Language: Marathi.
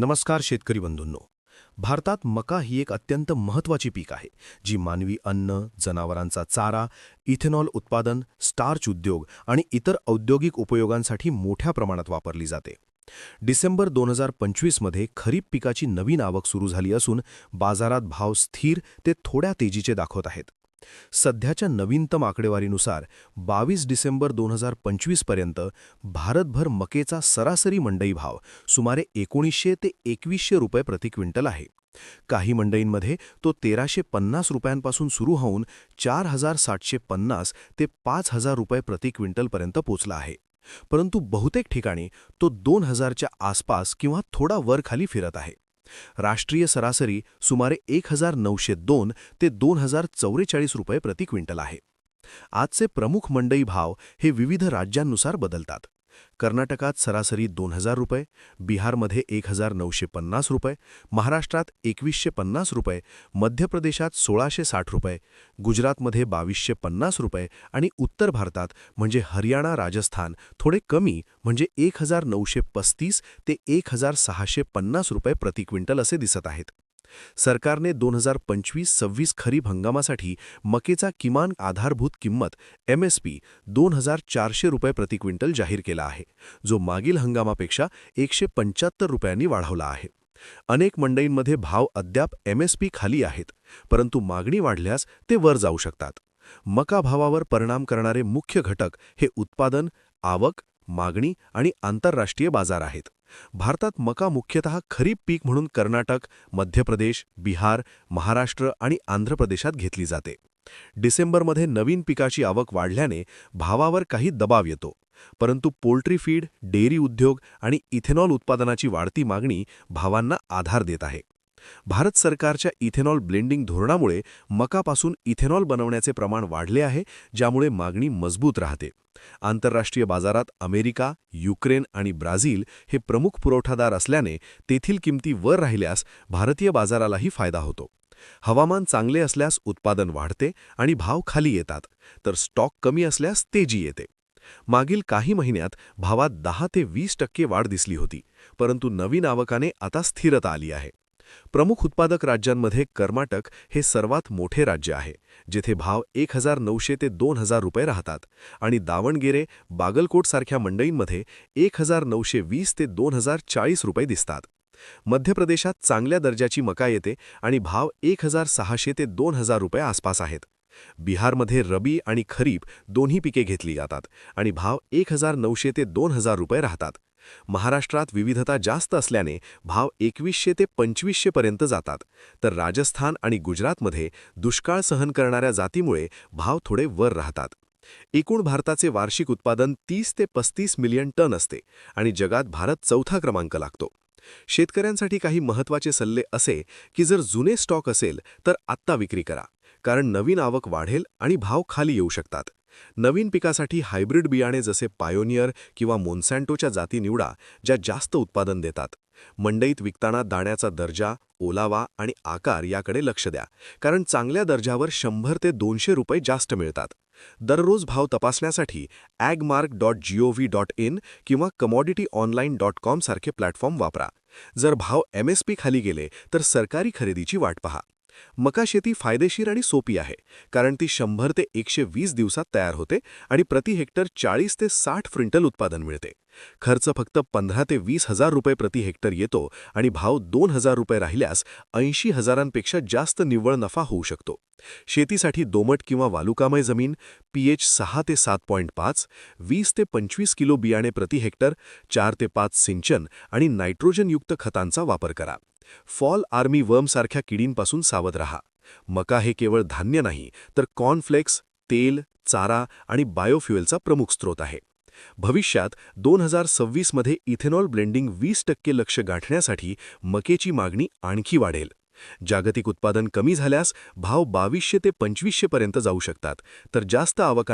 नमस्कार शेतकरी बंधूंनो. भारतात मका ही एक अत्यंत महत्त्वाची पीक आहे जी मानवी अन्न जनावरांचा चारा इथेनॉल उत्पादन स्टार्च उद्योग आणि इतर औद्योगिक उपयोगांसाठी मोठ्या प्रमाणात वापरली जाते. डिसेंबर दोन हजार पंचवीसमध्ये खरीप पिकाची नवीन आवक सुरू झाली असून बाजारात भाव स्थिर ते थोड्या तेजीचे दाखवत आहेत. सध्याच्या नवीनतम आकडेवारीनुसार बावीस डिसेंबर दोन हजार पंचवीसपर्यंत भारतभर मकेचा सरासरी मंडई भाव सुमारे एकोणीसशे ते एकवीसशे रुपये प्रति क्विंटल आहे. काही मंडईंमध्ये तो तेराशे पन्नास रुपयांपासून सुरू होऊन चार हजार सातशे पन्नास ते पाच हजार रुपये प्रति क्विंटलपर्यंत पोचला आहे. परंतु बहुतेक ठिकाणी तो दोन हजारच्या आसपास किंवा थोडा वर खाली फिरत आहे. राष्ट्रीय सरासरी सुमारे एक हजार नऊशे दोन ते दोन हजार चौवेचाळीस रुपये प्रति क्विंटल आहे. आजचे प्रमुख मंडई भाव हे विविध राज्यांनुसार बदलतात. कर्नाटकात सरासरी दोन हजार रुपये बिहारमध्ये एक हजार नऊशे पन्नास रुपये महाराष्ट्रात एकवीसशे पन्नास रुपये मध्य प्रदेशात सोळाशे साठ रुपये गुजरातमध्ये बावीसशे पन्नास रुपये आणि उत्तर भारतात म्हणजे हरियाणा राजस्थान थोडे कमी म्हणजे एक हजार नऊशे पस्तीस ते एक हजार सहाशे पन्नास रुपये प्रति क्विंटल असे दिसत आहेत. सरकारने दोन हजार पंचवीस सव्वीस खरीप हंगामासाठी मकेचा किमान आधारभूत किंमत एम एस पी दोन हजार चारशे रुपये प्रति क्विंटल जाहीर केला आहे जो मागील हंगामापेक्षा एकशे पंच्याहत्तर रुपयांनी वाढवला आहे. अनेक मंडईंमध्ये भाव अद्याप एम एस पी खाली आहेत परंतु मागणी वाढल्यास ते वर जाऊ शकतात. मका भावावर परिणाम करणारे मुख्य घटक हे उत्पादन आवक मागणी आणि आंतरराष्ट्रीय बाजार आहेत. भारतात मका मुख्यतः खरीप पीक म्हणून कर्नाटक मध्य प्रदेश बिहार महाराष्ट्र आणि आंध्र प्रदेशात घेतली जाते. डिसेंबरमध्ये नवीन पिकाची आवक वाढल्याने भावावर काही दबाव येतो. परंतु पोल्ट्री फीड डेअरी उद्योग आणि इथेनॉल उत्पादनाची वाढती मागणी भावांना आधार देत आहे. भारत सरकारच्या इथेनॉल ब्लेंडिंग धोरणामुळे मकापासून इथेनॉल बनवण्याचे प्रमाण वाढले आहे ज्यामुळे मागणी मजबूत राहते. आंतरराष्ट्रीय बाजारात अमेरिका युक्रेन आणि ब्राझील हे प्रमुख पुरवठादार असल्याने तेथील किमती वर राहिल्यास भारतीय बाजारालाही फायदा होतो. हवामान चांगले असल्यास उत्पादन वाढते आणि भाव खाली येतात तर स्टॉक कमी असल्यास तेजी येते. मागील काही महिन्यात भावात दहा ते वीस टक्के वाढ दिसली होती परंतु नवीन आवकाने आता स्थिरता आली आहे. प्रमुख उत्पादक राज्यांमध्ये कर्नाटक हे सर्वात मोठे राज्य आहे जेथे भाव एक हजार नऊशे ते दोन हजार रुपये राहतात आणि दावणगेरे बागलकोटसारख्या मंडईंमध्ये एक हजार नऊशे वीस ते दोन हजार चाळीस रुपये दिसतात. मध्य प्रदेशात चांगल्या दर्जाची मका येते आणि भाव एक हजार सहाशे ते दोन हजार रुपये आसपास आहेत. बिहारमध्ये रबी आणि खरीप दोन्ही पिके घेतली जातात आणि भाव एक हजार नऊशे ते दोन हजार रुपये राहतात. महाराष्ट्रात विविधता जास्त असल्याने भाव एकवीसशे ते पंचवीसशेपर्यंत जातात. तर राजस्थान आणि गुजरातमध्ये दुष्काळ सहन करणाऱ्या जातीमुळे भाव थोडे वर राहतात. एकूण भारताचे वार्षिक उत्पादन तीस ते पस्तीस मिलियन टन असते आणि जगात भारत चौथा क्रमांक लागतो. शेतकऱ्यांसाठी काही महत्त्वाचे सल्ले असे की जर जुने स्टॉक असेल तर आत्ता विक्री करा. कारण नवीन आवक वाढेल आणि भाव खाली येऊ शकतात. नवीन पिकासाठी हायब्रिड बियाणे जसे पायोनियर किंवा मोन्सॅन्टोच्या जाती निवडा ज्या जास्त उत्पादन देतात. मंडईत विकताना दाण्याचा दर्जा ओलावा आणि आकार याकडे लक्ष द्या कारण चांगल्या दर्जावर शंभर ते दोनशे रुपये जास्त मिळतात. दररोज भाव तपासण्यासाठी Agmark dot G O V dot in किंवा कमॉडिटी ऑनलाईन डॉट कॉम सारखे प्लॅटफॉर्म वापरा. जर भाव एम एस पी खाली गेले तर सरकारी खरेदीची वाट पहा. मका शेती फायदेशीर आणि सोपी आहे कारण ती शंभर ते एकशे वीस दिवसात तयार होते आणि प्रति हेक्टर चाळीस ते साठ क्विंटल उत्पादन मिळते. खर्च फक्त पंधरा ते वीस हजार रुपये प्रति हेक्टर येतो आणि भाव दोन हजार रुपये राहिल्यास ऐंशी हजारांपेक्षा जास्त निव्वळ नफा होऊ शकतो. शेतीसाठी दोमट किंवा वालुकामय जमीन पीएच सहा ते सात पॉईंट पाच वीस ते पंचवीस किलो बियाणे प्रति हेक्टर चार ते पाच सिंचन आणि नायट्रोजनयुक्त खतांचा वापर करा. फॉल आर्मी वर्मसारख्या किडींपासून सावध रहा. मका हे केवळ धान्य नाही तर कॉर्नफ्लेक्स तेल चारा आणि बायोफ्युएलचा प्रमुख स्रोत आहे. भविष्यात दोन हजार सव्वीसमध्ये इथेनॉल ब्लेंडिंग वीस टक्के लक्ष गाठण्यासाठी मकेची मागणी आणखी वाढेल. जागतिक उत्पादन कमी झाल्यास भाव बावीसशे ते पंचवीसशे पर्यंत जाऊ शकतात तर जास्त आवका